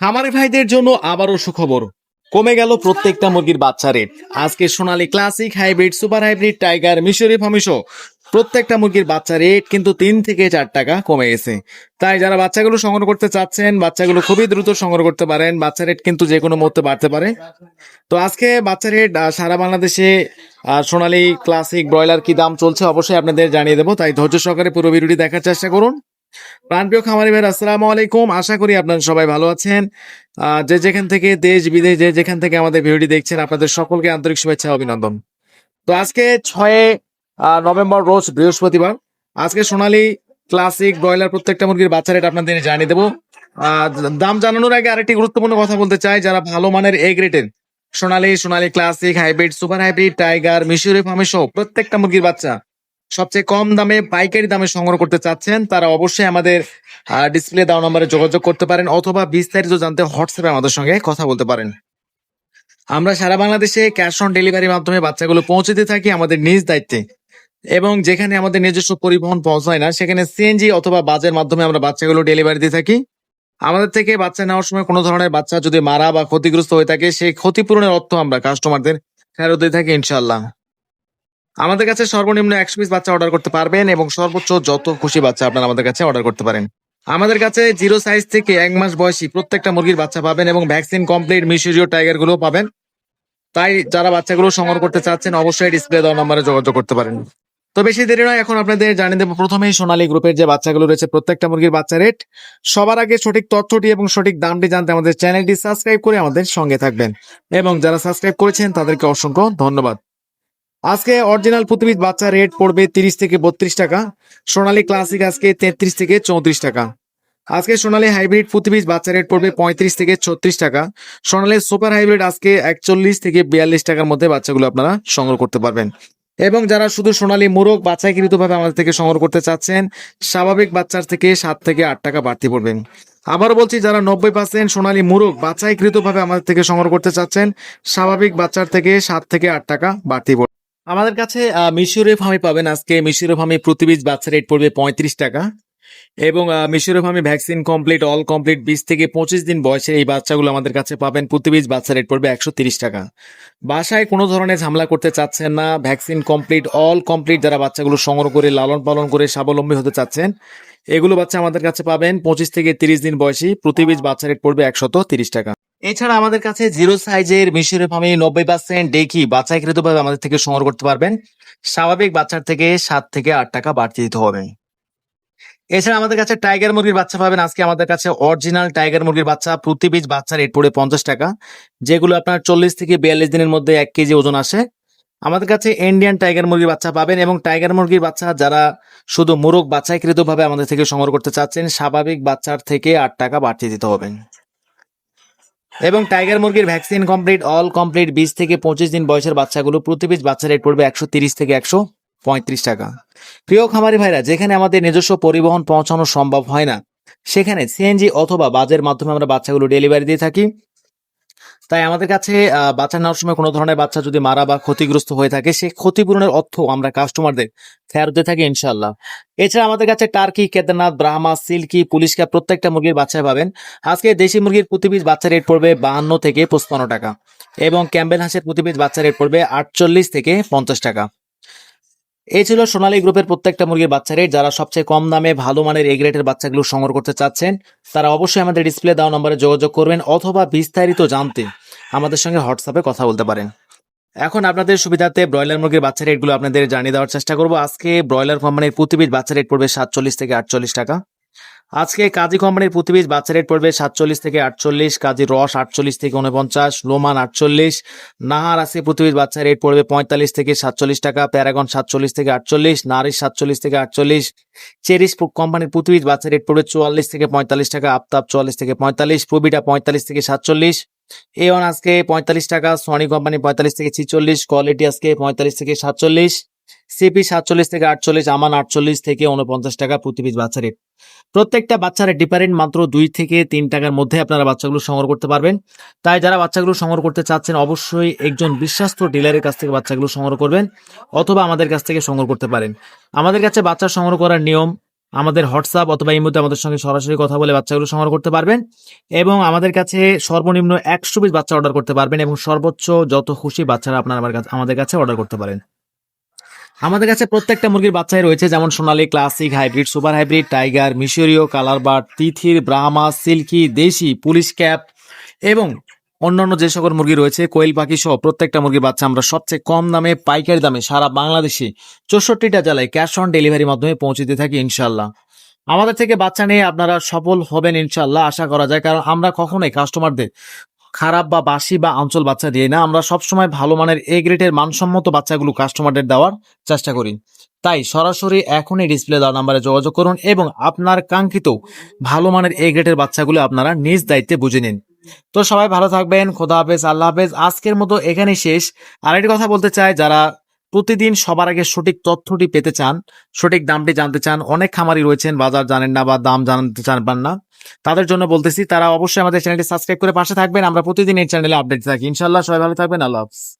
খামারি ভাইদের জন্য আবারও সুখবর। কমে গেল প্রত্যেকটা মুরগির বাচ্চা রেট আজকে Sonali classic hybrid super hybrid tiger Mishri ফামিশো। প্রত্যেকটা মুরগির বাচ্চা রেট কিন্তু তিন থেকে চার টাকা কমে গেছে। তাই যারা বাচ্চাগুলো সংগ্রহ করতে চাচ্ছেন, বাচ্চাগুলো খুবই দ্রুত সংগ্রহ করতে পারেন, বাচ্চা রেট কিন্তু যে কোনো মুহূর্তে বাড়তে পারে। তো আজকে বাচ্চা রেট সারা বাংলাদেশে সোনালী ক্লাসিক ব্রয়লার কি দাম চলছে অবশ্যই আপনাদের জানিয়ে দেবো। তাই ধৈর্য সহকারে পুরো ভিডিওটি দেখার চেষ্টা করুন। প্রাণপ্রিয় খামারি ভাই আসসালামু আলাইকুম। আশা করি আপনারা সবাই ভালো আছেন। যে যেখান থেকে দেশ, বিদেশ, যে যেখান থেকে আমাদের ভিডিওটি দেখছেন, আপনাদের সকলকে আন্তরিক শুভেচ্ছা অভিনন্দন। তো আজকে ছয় নভেম্বর রোজ বৃহস্পতিবার। আজকে সোনালি ক্লাসিক ব্রয়লার প্রত্যেকটা মুরগির বাচ্চা রেট আপনাদের জানিয়ে দেবো। দাম জানানোর আগে আরেকটি গুরুত্বপূর্ণ কথা বলতে চাই। যারা ভালো মানের এ গ্রেডের Sonali Sonali classic, hybrid, super hybrid, tiger Mishri ফার্মে সহ প্রত্যেকটা মুরগির বাচ্চা সবচেয়ে কম দামে, পাইকারি দামে সংগ্রহ করতে চাচ্ছেন, তারা অবশ্যই আমাদের ডিসপ্লে দেওয়া নম্বরে যোগাযোগ করতে পারেন, অথবা বিস্তারিত জানতে হোয়াটসঅ্যাপে আমাদের সঙ্গে কথা বলতে পারেন। আমরা সারা বাংলাদেশে ক্যাশ অন ডেলিভারির মাধ্যমে বাচ্চাগুলো পৌঁছে দিয়ে থাকি আমাদের নিজ দায়িত্বে। এবং যেখানে আমাদের নিজস্ব পরিবহন পৌঁছায় না, সেখানে সিএনজি অথবা বাজের মাধ্যমে আমরা বাচ্চাগুলো ডেলিভারি দিয়ে থাকি। আমাদের থেকে বাচ্চা নেওয়ার সময় কোনো ধরনের বাচ্চা যদি মারা বা ক্ষতিগ্রস্ত হয়ে থাকে, সেই ক্ষতিপূরণের অর্থ আমরা কাস্টমারদের ফেরত দিয়ে থাকি ইনশাল্লাহ আমাদের কাছে সর্বনিম্ন একশো পিস বাচ্চা অর্ডার করতে পারবেন এবং সর্বোচ্চ যত খুশি বাচ্চা আপনারা আমাদের কাছে অর্ডার করতে পারেন। আমাদের কাছে জিরো সাইজ থেকে এক মাস বয়সী প্রত্যেকটা মুরগির বাচ্চা পাবেন এবং ভ্যাকসিন কমপ্লিট মিশরীয় টাইগারগুলো পাবেন। তাই যারা বাচ্চাগুলো সংগ্রহ করতে চাচ্ছেন অবশ্যই ডিসপ্লে দেওয়া নম্বরে যোগাযোগ করতে পারেন। তো বেশি দেরি নয়, এখন আপনাদের জানিয়ে দেবো প্রথমেই সোনালী গ্রুপের যে বাচ্চাগুলো রয়েছে প্রত্যেকটা মুরগির বাচ্চা রেট সবার আগে সঠিক তথ্যটি এবং সঠিক দামটি জানতে আমাদের চ্যানেলটি সাবস্ক্রাইব করে আমাদের সঙ্গে থাকবেন। এবং যারা সাবস্ক্রাইব করেছেন তাদেরকে অসংখ্য ধন্যবাদ। আজকে অরিজিনাল পৃথিবীর বাচ্চা রেট পড়বে তিরিশ থেকে বত্রিশ টাকা। সোনালি ক্লাসিক আজকে তেত্রিশ থেকে চৌত্রিশ টাকা। আজকে সোনালী হাইব্রিড পৃথিবীর বাচ্চা রেট পড়বে পঁয়ত্রিশ থেকে ছত্রিশ টাকা। সোনালী সুপার হাইব্রিড আজকে একচল্লিশ থেকে বিয়াল্লিশ টাকার মধ্যে বাচ্চাগুলো আপনারা সংগ্রহ করতে পারবেন। এবং যারা শুধু সোনালী মোরগ বাচ্চাকৃত ভাবে আমাদের থেকে সংগ্রহ করতে চাচ্ছেন, স্বাভাবিক বাচ্চার থেকে সাত থেকে আট টাকা বাড়তি পড়বেন। আবারও বলছি, যারা নব্বই পার্সেন্ট সোনালী মুরগ বাচ্চাইকৃত ভাবে আমাদের থেকে সংগ্রহ করতে চাচ্ছেন, স্বাভাবিক বাচ্চার থেকে সাত থেকে আট টাকা বাড়তি পড়বে। আমাদের কাছে মিশরে ফার্মে পাবেন আজকে। মিশরে ফার্মে প্রতি বীজ বাচ্চা রেট পড়বে পঁয়ত্রিশ টাকা। এবং মিশরে ফার্মে ভ্যাকসিন কমপ্লিট অল কমপ্লিট বিশ থেকে পঁচিশ দিন বয়সে এই বাচ্চাগুলো আমাদের কাছে পাবেন। প্রতি বীজ বাচ্চা রেট পড়বে একশো তিরিশ টাকা। বাসায় কোনো ধরনের ঝামেলা করতে চাচ্ছেন না। ভ্যাকসিন কমপ্লিট অল কমপ্লিট যারা বাচ্চাগুলো সংগ্রহ করে, লালন পালন করে, স্বাবলম্বী হতে চাচ্ছেন, এগুলো বাচ্চা আমাদের কাছে পাবেন। পঁচিশ থেকে তিরিশ দিন বয়সী, প্রতি বীজ বাচ্চা রেট পড়বে একশত তিরিশ টাকা। এছাড়া আমাদের কাছে জিরো সাইজের মিশরের ফার্মে নব্বই পার্সেন্ট ডেকি বাচ্চাকৃত ভাবে আমাদের থেকে সংগ্রহ করতে পারবেন। স্বাভাবিক বাচ্চার থেকে সাত থেকে আট টাকা বাড়তি দিতে হবে। এছাড়া আমাদের কাছে টাইগার মুরগির বাচ্চা পাবেন। আজকে আমাদের কাছে অরিজিনাল টাইগার মুরগির বাচ্চা, প্রতি পিস বাচ্চা রেট পড়ে পঞ্চাশ টাকা, যেগুলো আপনার চল্লিশ থেকে বিয়াল্লিশ দিনের মধ্যে এক কেজি ওজন আসে। আমাদের কাছে ইন্ডিয়ান টাইগার মুরগির বাচ্চা পাবেন এবং টাইগার মুরগির বাচ্চা যারা শুধু মুরগ বাচ্চাকৃত ভাবে আমাদের থেকে সংগ্রহ করতে চাচ্ছেন, স্বাভাবিক বাচ্চার থেকে আট টাকা বাড়তি দিতে হবে। এবং টাইগার মুরগির ভ্যাকসিন কমপ্লিট, অল কমপ্লিট, বিশ থেকে পঁচিশ দিন বয়সের বাচ্চাগুলো প্রতি পিস বাচ্চা রেট পড়বে একশো তিরিশ থেকে একশো পঁয়ত্রিশ টাকা। প্রিয় খামারি ভাইরা, যেখানে আমাদের নিজস্ব পরিবহন পৌঁছানো সম্ভব হয় না, সেখানে সিএনজি অথবা বাজের মাধ্যমে আমরা বাচ্চাগুলো ডেলিভারি দিয়ে থাকি। তাই আমাদের কাছে বাচ্চা নেওয়ার সময় কোনো ধরনের বাচ্চা যদি মারা বা ক্ষতিগ্রস্ত হয়ে থাকে সেই ক্ষতিপূরণের অর্থ আমরা কাস্টমারদের ফেরত দিয়ে থাকি ইনশাল্লাহ এছাড়া আমাদের কাছে টার্কি কেদারনাথ, ব্রাহ্মা, সিল্কি, পুলিশকা প্রত্যেকটা মুরগির বাচ্চা পাবেন। আজকে দেশি মুরগির প্রতি পিস বাচ্চা রেট পড়বে বাহান্ন থেকে পঁচপান্ন টাকা এবং ক্যাম্বেল হাঁসের প্রতি পিস বাচ্চা রেট পড়বে আটচল্লিশ থেকে পঞ্চাশ টাকা। এই ছিল সোনালী গ্রুপের প্রত্যেকটা মুরগির বাচ্চা রেট যারা সবচেয়ে কম দামে ভালো মানের এগ রেটের বাচ্চাগুলো সংগ্রহ করতে চাচ্ছেন, তারা অবশ্যই আমাদের ডিসপ্লে দেওয়া নম্বরে যোগাযোগ করবেন অথবা বিস্তারিত জানতে আমাদের সঙ্গে হোয়াটসঅ্যাপে কথা বলতে পারেন। এখন আপনাদের সুবিধাতে ব্রয়লার মুরগির বাচ্চা রেটগুলো আপনাদের জানিয়ে দেওয়ার চেষ্টা করব। আজকে ব্রয়লার কোম্পানির প্রতিবিধ বাচ্চা রেট পড়বে সাতচল্লিশ থেকে আটচল্লিশ টাকা। আজকে কাজী কোম্পানির প্রতি পিস বাচ্চা রেট পড়বে সাতচল্লিশ থেকে আটচল্লিশ, কাজী রস আটচল্লিশ থেকে উনপঞ্চাশ লোমান আটচল্লিশ, নাহার আছে প্রতি পিস বাচ্চা রেট পড়বে পঁয়তাল্লিশ থেকে সাতচল্লিশ টাকা, প্যারাগন সাতচল্লিশ থেকে আটচল্লিশ, নারিশ সাতচল্লিশ থেকে আটচল্লিশ চেরিস কোম্পানির প্রতি পিস বাচ্চা রেট পড়বে চুয়াল্লিশ থেকে পঁয়তাল্লিশ টাকা, আফতাব চুয়াল্লিশ থেকে পঁয়তাল্লিশ, প্রবিটা পঁয়তাল্লিশ থেকে সাতচল্লিশ, এ ওয়ান আজকে পঁয়তাল্লিশ টাকা, সোনি কোম্পানি পঁয়তাল্লিশ থেকে ছিচল্লিশ, কোয়ালিটি আজকে পঁয়তাল্লিশ থেকে সাতচল্লিশ সিপি সাতচল্লিশ থেকে আটচল্লিশ, আমান আটচল্লিশ থেকে উনপঞ্চাশ টাকা প্রতি পিস বাচ্চা রেট প্রত্যেকটা বাচ্চার ডিফারেন্ট মাত্র দুই থেকে তিন টাকার মধ্যে আপনারা বাচ্চাগুলো সংগ্রহ করতে পারবেন। তাই যারা বাচ্চাগুলো সংগ্রহ করতে চাচ্ছেন, অবশ্যই একজন বিশ্বাস্ত ডিলারের কাছ থেকে বাচ্চাগুলো সংগ্রহ করবেন অথবা আমাদের কাছ থেকে সংগ্রহ করতে পারেন। আমাদের কাছে বাচ্চা সংগ্রহ করার নিয়ম, আমাদের হোয়াটসঅ্যাপ অথবা ইমোতে আমাদের সঙ্গে সরাসরি কথা বলে বাচ্চাগুলো সংগ্রহ করতে পারবেন এবং আমাদের কাছে সর্বনিম্ন একশো পিস বাচ্চা অর্ডার করতে পারবেন এবং সর্বোচ্চ যত খুশি বাচ্চারা আপনারা আমার কাছে আমাদের কাছে অর্ডার করতে পারেন। আমাদের কাছে প্রত্যেকটা মুরগির বাচ্চাই রয়েছে, যেমন Sonali classic hybrid super hybrid tiger মিশরীয় কালার বার্ড তিথির ব্রাহ্মা সিল্কি দেশি পুলিশ ক্যাপ এবং অন্যান্য যে সকল মুরগি রয়েছে, কোয়েল পাখি সহ প্রত্যেকটা মুরগির বাচ্চা আমরা সবচেয়ে কম দামে, পাইকারি দামে সারা বাংলাদেশে চৌষট্টিটা জেলায় ক্যাশ অন ডেলিভারির মাধ্যমে পৌঁছে দিয়ে থাকি ইনশাল্লাহ আমাদের থেকে বাচ্চা নিয়ে আপনারা সফল হবেন ইনশাল্লাহ আশা করা যায়, কারণ আমরা কখনোই কাস্টমারদের খারাপ বা বাসি বা আঞ্চল বাচ্চা দিয়ে না, আমরা সবসময় ভালো মানের এ গ্রেডের মানসম্মত বাচ্চাগুলো কাস্টমারদের দেওয়ার চেষ্টা করি। তাই সরাসরি এখনই ডিসপ্লে দেওয়া নাম্বারে যোগাযোগ করুন এবং আপনার কাঙ্ক্ষিত ভালো মানের এ গ্রেডের বাচ্চাগুলো আপনারা নিজ দায়িত্বে বুঝে নিন। তো সবাই ভালো থাকবেন, খোদা হাফেজ, আল্লাহ হাফেজ। আজকের মতো এখানেই শেষ। আর একটি কথা বলতে চাই, যারা প্রতিদিন সবার আগে সঠিক তথ্যটি পেতে চান, সঠিক দামটি জানতে চান, অনেক খামারি রয়েছেন, বাজার জানেন না বা দাম জানতে চান না, তাদের জন্য বলতেছি, তারা অবশ্যই আমাদের চ্যানেলটি সাবস্ক্রাইব করে পাশে থাকবেন। আমরা প্রতিদিন এই চ্যানেলে আপডেট থাকি। ইনশাল্লাহ সবাই ভালো থাকবেন। আল্লাহ হাফেজ।